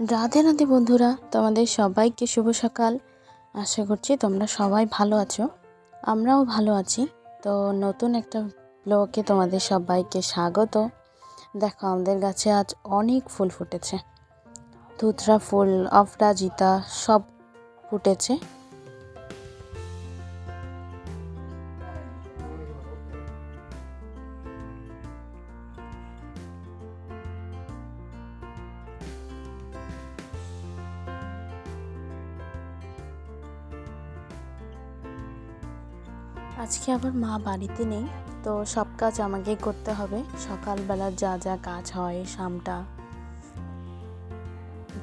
রাধে রাধে বন্ধুরা, তোমাদের সবাইকে শুভ সকাল। আশা করছি তোমরা সবাই ভালো আছো, আমরাও ভালো আছি। তো নতুন একটা ব্লগে তোমাদের সবাইকে স্বাগত। দেখো, আমাদের গাছে আজ অনেক ফুল ফুটেছে। ধুতরা ফুল অপরাজিতা সব ফুটেছে। আজকে আমার মা বাড়িতে নেই, তো সব কাজ আমাকেই করতে হবে। সকালবেলার যা যা কাজ হয়, শামটা,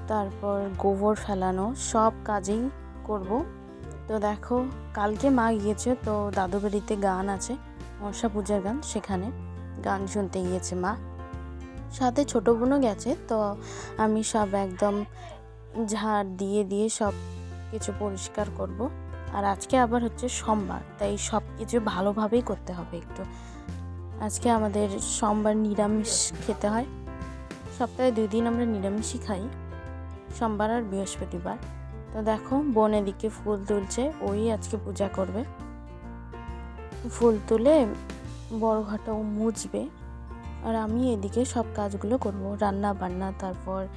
তারপর গোবর ফেলানো, সব কাজেই করব। তো দেখো, কালকে মা গিয়েছে, তো দাদু বাড়িতে গান আছে, মনসা পূজার গান, সেখানে গান শুনতে গিয়েছে মা। সাথে ছোটো বোনও গেছে, তো আমি সব একদম ঝাড় দিয়ে দিয়ে সব কিছু পরিষ্কার করব। আর আজকে আবার হচ্ছে সোমবার, তাই সব কিছু ভালোভাবেই করতে হবে একটু। আজকে আমাদের সোমবার নিরামিষ খেতে হয়। সপ্তাহে দুই দিন আমরা নিরামিষই খাই। সোমবার আর বৃহস্পতিবার। তো দেখো, বোন এদিকে ফুল তুলছে, ওই আজকে পূজা করবে। ফুল তুলে বড় ঘরটাও মুছবে। আর আমি এদিকে সব কাজগুলো করব রান্না বান্না তারপর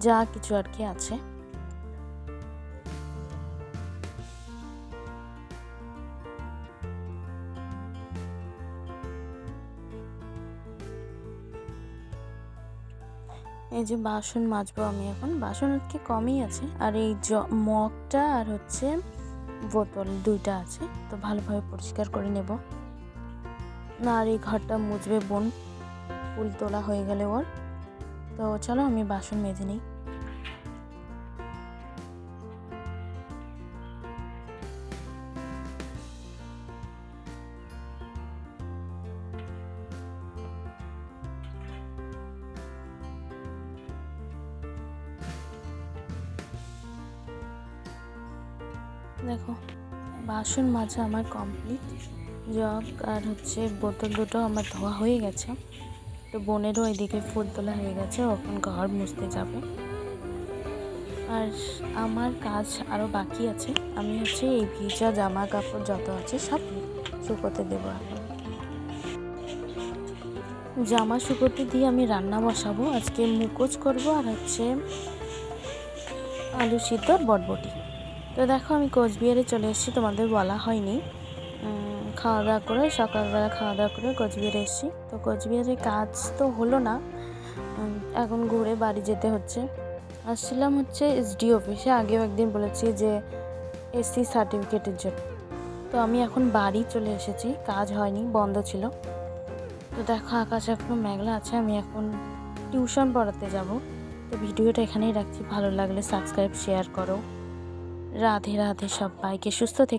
যা কিছু আর কি আছে। এই যে বাসন মাজবো আমি এখন। বাসন আর কি কমই আছে। আর এই মগটা আর হচ্ছে বোতল দুইটা আছে। তো ভালোভাবে পরিষ্কার করে নেব। না, আর এই ঘরটা মুছবে বোন। ফুল তোলা হয়ে গেলে ওর। তো চলো আমি বাসন মেজে নিই। দেখো, বাসন মাজা আমার কমপ্লিট জগ আর হচ্ছে বোতল দুটো আমার ধোয়া হয়ে গেছে। তো বোনেরও এদিকে ফুল তোলা হয়ে গেছে ওখান ঘর মুছতে যাবে। আর আমার কাজ আরও বাকি আছে। আমি হচ্ছে এই ভিজা জামা কাপড় যত আছে সব শুকোতে দেবো এখন। জামা শুকোতে দিয়ে আমি রান্না বসাবো। আজকে মুখোজ করব আর হচ্ছে আলু সিদ্ধ বটবটি। তো দেখো, আমি কোচবিহারে চলে এসেছি, তোমাদের বলা হয়নি। খাওয়া দাওয়া করে, সকালবেলা খাওয়া দাওয়া করে কোচবিহারে এসেছি। তো কোচবিহারে কাজ তো হলো না এখন ঘুরে বাড়ি যেতে হচ্ছে। আসছিলাম হচ্ছে এসডি অফিসে, আগেও একদিন বলেছি যে এসসি সার্টিফিকেটের জন্য। তো আমি এখন বাড়ি চলে এসেছি, কাজ হয়নি, বন্ধ ছিল। তো দেখো, আকাশ এখনও মেঘলা আছে, আমি এখন টিউশন পড়াতে যাব। তো ভিডিওটা এখানেই রাখছি, ভালো লাগলে সাবস্ক্রাইব, শেয়ার করো। রাধে রাধে সবাইকে সুস্থ থেকে